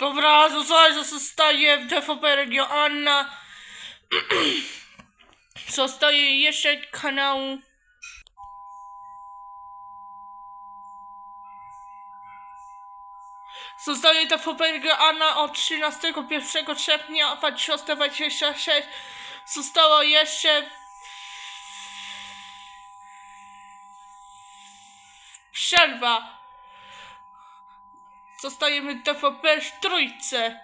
Dobra, zostaje, że zostaje w Regio Anna. Zostaje jeszcze kanał. Zostaje TVP Anna od 13.1 sierpnia 2026. Zostało jeszcze przerwa. Zostajemy TVP w trójce.